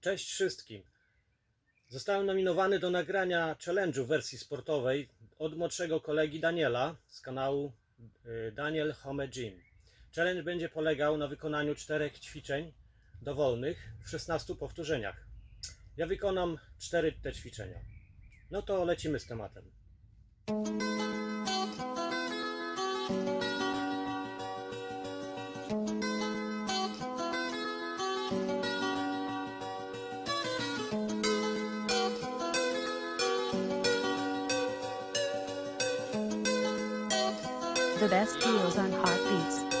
Cześć wszystkim. Zostałem nominowany do nagrania challenge'u w wersji sportowej od młodszego kolegi Daniela z kanału y, Daniel Home Gym. Challenge będzie polegał na wykonaniu czterech ćwiczeń dowolnych w 16 powtórzeniach. Ja wykonam cztery te ćwiczenia. No to lecimy z tematem. the best deals on heartbeats.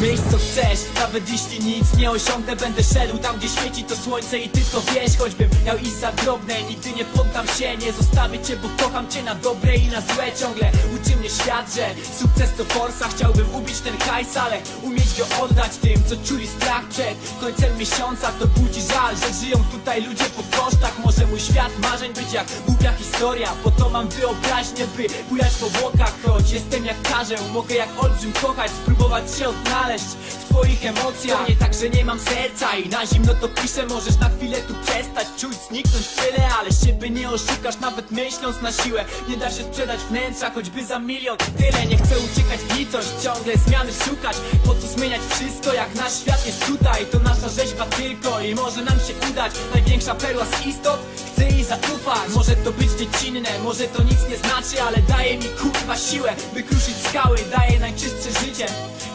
Myśl chcesz, nawet jeśli nic nie osiągnę Będę szedł tam gdzie świeci to słońce i ty to wiesz Choćbym miał iść za drobne, nigdy nie poddam się Nie zostawię cię, bo kocham cię na dobre i na złe. Ciągle uczy mnie świat, że sukces to forsa. Chciałbym ubić ten hajs, ale umieć go oddać tym Co czuli strach przed końcem miesiąca. To budzi żal, że żyją tutaj ludzie po kosztach. Może mój świat marzeń być jak głupia historia Po to mam wyobraźnię, by bujać w obłokach Choć jestem jak karzeł, mogę jak olbrzym kochać Spróbować się odnaleźć w twoich emocjach. To nie tak, że nie mam serca i na zimno to piszę. Możesz na chwilę tu przestać, czuć, zniknąć tyle Ale siebie nie oszukasz, nawet myśląc na siłę. Nie da się sprzedać wnętrza, choćby za milion. Tyle, nie chcę uciekać w nicość, ciągle zmiany szukać. Po co zmieniać wszystko, jak nasz świat jest tutaj? To nasza rzeźba tylko i może nam się udać. Największa perła z istot, chcę jej zaufać. Może to być dziecinne, może to nic nie znaczy Ale daje mi kurwa siłę, by kruszyć skały. Daje najczystsze życie,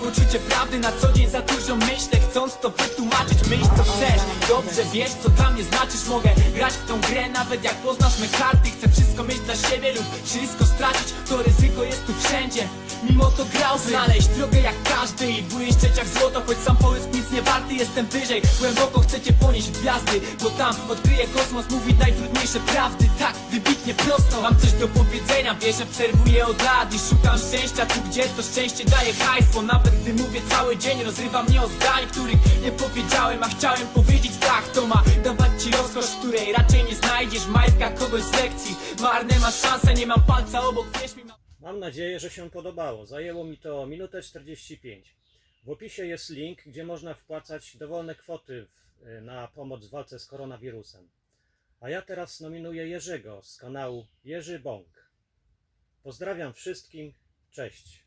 uczucie prawdy na co dzień. Za dużo myślę Chcąc to wytłumaczyć, myśl co chcesz Dobrze wiesz co dla mnie znaczysz. Mogę grać w tą grę nawet jak poznasz me karty. Chcę wszystko mieć dla siebie lub wszystko stracić. To ryzyko jest tu wszędzie. Mimo to grał znaleźć drogę jak każdy. I błyszczeć jak złoto, choć sam połysk nic nie warty. Jestem wyżej, głęboko chcecie ponieść w gwiazdy. Bo tam odkryję kosmos, mówi najtrudniejsze prawdy. Tak, wybitnie prosto Mam coś do powiedzenia, wiesz, że przerwuję od lat I szukam szczęścia tu, gdzie to szczęście daje hajs Bo nawet gdy mówię cały dzień, rozrywa mnie o zdań Których nie powiedziałem, a chciałem powiedzieć tak To ma dawać ci rozkosz, której raczej nie znajdziesz W majtkach kogoś z lekcji Marne masz szanse, nie mam palca obok, wierz mi Mam nadzieję, że się podobało. Zajęło mi to minutę 45. W opisie jest link, gdzie można wpłacać dowolne kwoty na pomoc w walce z koronawirusem. A ja teraz nominuję Jerzego z kanału Jerzy Bąk. Pozdrawiam wszystkim. Cześć.